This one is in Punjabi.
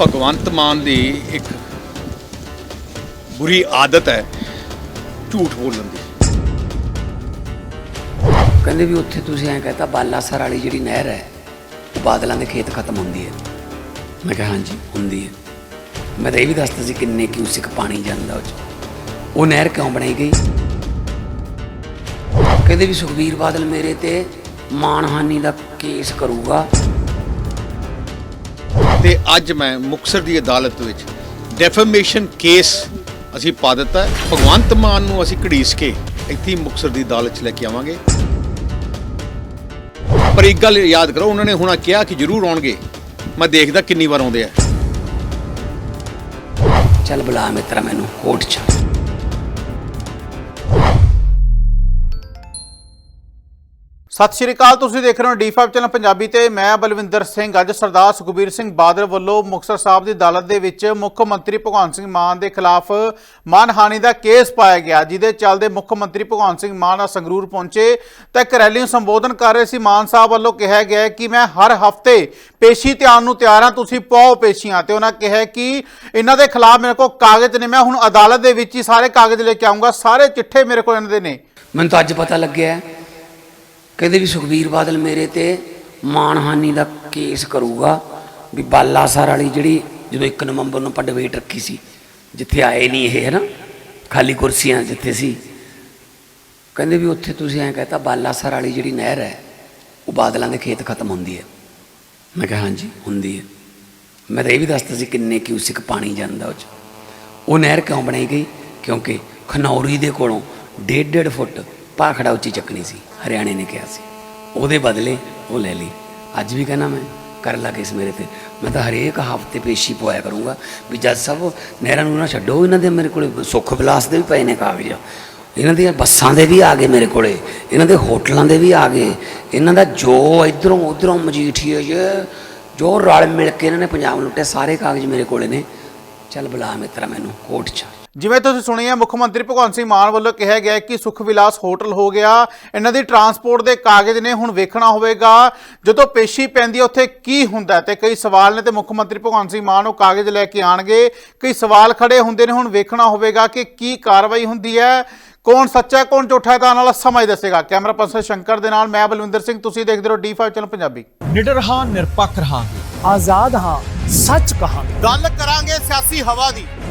ਭਗਵੰਤ ਮਾਨ ਦੀ ਇੱਕ ਬੁਰੀ ਆਦਤ ਹੈ ਝੂਠ ਬੋਲਣ ਦੀ। ਕਹਿੰਦੇ ਵੀ ਉੱਥੇ ਤੁਸੀਂ ਐਂ ਕਹਤਾ, ਬਾਲਾਸਰ ਵਾਲੀ ਜਿਹੜੀ ਨਹਿਰ ਹੈ ਉਹ ਬਾਦਲਾਂ ਦੇ ਖੇਤ ਖਤਮ ਹੁੰਦੀ ਹੈ। ਮੈਂ ਕਿਹਾ, ਹਾਂਜੀ, ਹੁੰਦੀ ਹੈ। ਮੈਂ ਤਾਂ ਇਹ ਵੀ ਦੱਸਦਾ ਸੀ ਕਿੰਨੇ ਕਿਊਸਿਕ ਪਾਣੀ ਜਾਂਦਾ ਉਹ 'ਚ। ਉਹ ਨਹਿਰ ਕਿਉਂ ਬਣਾਈ ਗਈ? ਕਹਿੰਦੇ ਵੀ ਸੁਖਬੀਰ ਬਾਦਲ ਮੇਰੇ ਤੇ ਮਾਨਹਾਨੀ ਦਾ ਕੇਸ ਕਰੂਗਾ। ਤੇ ਅੱਜ ਮੈਂ ਮੁਕਤਸਰ ਦੀ ਅਦਾਲਤ ਵਿੱਚ ਡੈਫੇਮੇਸ਼ਨ ਕੇਸ ਅਸੀਂ ਪਾ ਦਿੱਤਾ ਭਗਵੰਤ ਮਾਨ ਨੂੰ ਅਸੀਂ ਘੜੀਸ ਕੇ ਇੱਥੇ ਹੀ ਮੁਕਤਸਰ ਦੀ ਅਦਾਲਤ 'ਚ ਲੈ ਕੇ ਆਵਾਂਗੇ। ਪਰ ਇੱਕ ਗੱਲ ਯਾਦ ਕਰੋ, ਉਹਨਾਂ ਨੇ ਹੁਣਾ ਕਿਹਾ ਕਿ ਜ਼ਰੂਰ ਆਉਣਗੇ। ਮੈਂ ਦੇਖਦਾ ਕਿੰਨੀ ਵਾਰ ਆਉਂਦੇ ਆ। ਚੱਲ ਬੁਲਾ ਮਿੱਤਰਾ ਮੈਨੂੰ ਕੋਰਟ 'ਚ। ਸਤਿ ਸ਼੍ਰੀ ਅਕਾਲ, ਤੁਸੀਂ ਦੇਖ ਰਹੇ ਹੋ ਡੀ5 ਚੈਨਲ ਪੰਜਾਬੀ ਤੇ ਮੈਂ ਬਲਵਿੰਦਰ ਸਿੰਘ, ਅੱਜ ਸਰਦਾਰ ਸੁਖਬੀਰ ਸਿੰਘ ਬਾਦਲ ਵੱਲੋਂ ਮੁਕਤਸਰ ਸਾਹਿਬ ਦੀ ਅਦਾਲਤ ਦੇ ਵਿੱਚ ਮੁੱਖ ਮੰਤਰੀ ਭਗਵੰਤ ਸਿੰਘ ਮਾਨ ਦੇ ਖਿਲਾਫ ਮਾਨਹਾਨੀ ਦਾ ਕੇਸ ਪਾਇਆ ਗਿਆ, ਜਿਹਦੇ ਚੱਲਦੇ ਮੁੱਖ ਮੰਤਰੀ ਭਗਵੰਤ ਸਿੰਘ ਮਾਨ ਆ ਸੰਗਰੂਰ ਪਹੁੰਚੇ ਤਾਂ ਇੱਕ ਰੈਲੀ ਨੂੰ ਸੰਬੋਧਨ ਕਰ ਰਹੇ ਸੀ ਮਾਨ ਸਾਹਿਬ ਵੱਲੋਂ ਕਿਹਾ ਗਿਆ ਕਿ ਮੈਂ ਹਰ ਹਫ਼ਤੇ ਪੇਸ਼ੀ ਤੇ ਆਉਣ ਨੂੰ ਤਿਆਰ ਹਾਂ, ਤੁਸੀਂ ਪਾਓ ਪੇਸ਼ੀਆਂ ਤੇ ਉਹਨਾਂ ਕਿਹਾ ਕਿ ਇਹਨਾਂ ਦੇ ਖਿਲਾਫ ਮੇਰੇ ਕੋਲ ਕਾਗਜ਼ ਨੇ, ਮੈਂ ਹੁਣ ਅਦਾਲਤ ਦੇ ਵਿੱਚ ਹੀ ਸਾਰੇ ਕਾਗਜ਼ ਲੈ ਕੇ ਆਉਂਗਾ ਸਾਰੇ ਚਿੱਠੇ ਮੇਰੇ ਕੋਲ ਇਹਨਾਂ ਦੇ ਨੇ ਮੈਨੂੰ ਤਾਂ ਅੱਜ ਪਤਾ ਲੱਗਿਆ ਹੈ। ਕਹਿੰਦੇ ਵੀ ਸੁਖਬੀਰ ਬਾਦਲ ਮੇਰੇ ਤੇ ਮਾਨਹਾਨੀ ਦਾ ਕੇਸ ਕਰੂਗਾ ਵੀ ਬਾਲਾਸਰ ਵਾਲੀ ਜਿਹੜੀ ਜਦੋਂ 1 ਨਵੰਬਰ ਨੂੰ ਆਪਾਂ ਡਿਬੇਟ ਰੱਖੀ ਸੀ, ਜਿੱਥੇ ਆਏ ਨਹੀਂ ਇਹ ਹੈ ਨਾ ਖਾਲੀ ਕੁਰਸੀਆਂ ਜਿੱਥੇ ਸੀ। ਕਹਿੰਦੇ ਵੀ ਉੱਥੇ ਤੁਸੀਂ ਐਂ ਕਹਤਾ ਬਾਲਾਸਰ ਵਾਲੀ ਜਿਹੜੀ ਨਹਿਰ ਹੈ, ਉਹ ਬਾਦਲਾਂ ਦੇ ਖੇਤ ਖਤਮ ਹੁੰਦੀ ਹੈ। ਮੈਂ ਕਿਹਾ ਹਾਂਜੀ, ਹੁੰਦੀ ਹੈ। ਮੈਂ ਤਾਂ ਇਹ ਵੀ ਦੱਸਦਾ ਸੀ ਕਿੰਨੇ ਕਿਊਸਿਕ ਪਾਣੀ ਜਾਂਦਾ ਉਹ 'ਚ। ਉਹ ਨਹਿਰ ਕਿਉਂ ਬਣਾਈ ਗਈ? ਕਿਉਂਕਿ ਖਨੌਰੀ ਦੇ ਕੋਲੋਂ ਡੇਢ ਡੇਢ ਫੁੱਟ ਭਾਖੜਾ ਉੱਚੀ ਚੱਕਣੀ ਸੀ, ਹਰਿਆਣੇ ਨੇ ਕਿਹਾ ਸੀ। ਉਹਦੇ ਬਦਲੇ ਉਹ ਲੈ ਲਈ। ਅੱਜ ਵੀ ਕਹਿੰਦਾ ਮੈਂ, ਕਰ ਲਾ ਕੇਸ ਮੇਰੇ ਤੇ। ਮੈਂ ਤਾਂ ਹਰੇਕ ਹਫ਼ਤੇ ਪੇਸ਼ੀ ਪਵਾਇਆ ਕਰੂੰਗਾ ਵੀ ਜੱਜ ਸਾਹਿਬ ਨਹਿਰਾਂ ਨੂੰ ਨਾ ਛੱਡੋ, ਇਹਨਾਂ ਦੇ ਮੇਰੇ ਕੋਲੇ ਸੁੱਖ ਵਿਲਾਸ ਦੇ ਵੀ ਪਏ ਨੇ ਕਾਗਜ਼। ਇਹਨਾਂ ਦੀਆਂ ਬੱਸਾਂ ਦੇ ਵੀ ਆ ਗਏ ਮੇਰੇ ਕੋਲੇ। ਇਹਨਾਂ ਦੇ ਹੋਟਲਾਂ ਦੇ ਵੀ ਆ ਗਏ। ਇਹਨਾਂ ਦਾ ਜੋ ਇਧਰੋਂ ਉਧਰੋਂ ਮਜੀਠੀਏ ਜੇ, ਜੋ ਰਲ ਮਿਲ ਕੇ ਇਹਨਾਂ ਨੇ ਪੰਜਾਬ ਨੂੰ ਲੁੱਟਿਆ, ਸਾਰੇ ਕਾਗਜ਼ ਮੇਰੇ ਕੋਲੇ ਨੇ। ਚੱਲ ਬੁਲਾ ਮਿੱਤਰਾ ਮੈਨੂੰ, ਕੋਰਟ 'ਚ ਜਿਵੇਂ ਤੁਸੀਂ ਸੁਣਿਆ ਮੁੱਖ ਮੰਤਰੀ ਭਗਵੰਤ ਸਿੰਘ ਮਾਨ ਵੱਲੋਂ ਕਿਹਾ ਗਿਆ ਹੈ ਕਿ ਸੁਖ ਵਿਲਾਸ ਹੋਟਲ ਹੋ ਗਿਆ। ਇਹਨਾਂ ਦੀ ਟਰਾਂਸਪੋਰਟ ਦੇ ਕਾਗਜ਼ ਨੇ ਹੁਣ ਵੇਖਣਾ ਹੋਵੇਗਾ। ਜਦੋਂ ਪੇਸ਼ੀ ਪੈਂਦੀ ਹੈ ਉੱਥੇ ਕੀ ਹੁੰਦਾ ਤੇ ਕਈ ਸਵਾਲ ਨੇ ਤੇ ਮੁੱਖ ਮੰਤਰੀ ਭਗਵੰਤ ਸਿੰਘ ਮਾਨ ਉਹ ਕਾਗਜ਼ ਲੈ ਕੇ ਆਣਗੇ। ਕਈ ਸਵਾਲ ਖੜੇ ਹੁੰਦੇ ਨੇ ਹੁਣ ਵੇਖਣਾ ਹੋਵੇਗਾ ਕਿ ਕੀ ਕਾਰਵਾਈ ਹੁੰਦੀ ਹੈ। ਕੌਣ ਸੱਚਾ ਹੈ, ਕੌਣ ਝੂਠਾ ਹੈ ਤਾਂ ਆਉਣ ਵਾਲਾ ਸਮਾਂ ਹੀ ਦੱਸੇਗਾ। ਕੈਮਰਾ ਪਰਸਨ ਸ਼ੰਕਰ ਦੇ ਨਾਲ ਮੈਂ ਬਲਵਿੰਦਰ ਸਿੰਘ ਤੁਸੀਂ ਦੇਖਦੇ ਰਹੋ ਡੀ5 ਚੈਨਲ ਪੰਜਾਬੀ। ਨਿਡਰ ਹਾਂ ਨਿਰਪੱਖ ਰਹਾਂਗੇ। ਆਜ਼ਾਦ ਹਾਂ ਸੱਚ ਕਹਾਂਗੇ। ਗੱਲ ਕਰਾਂਗੇ ਸਿਆਸੀ ਹਵਾ ਦੀ।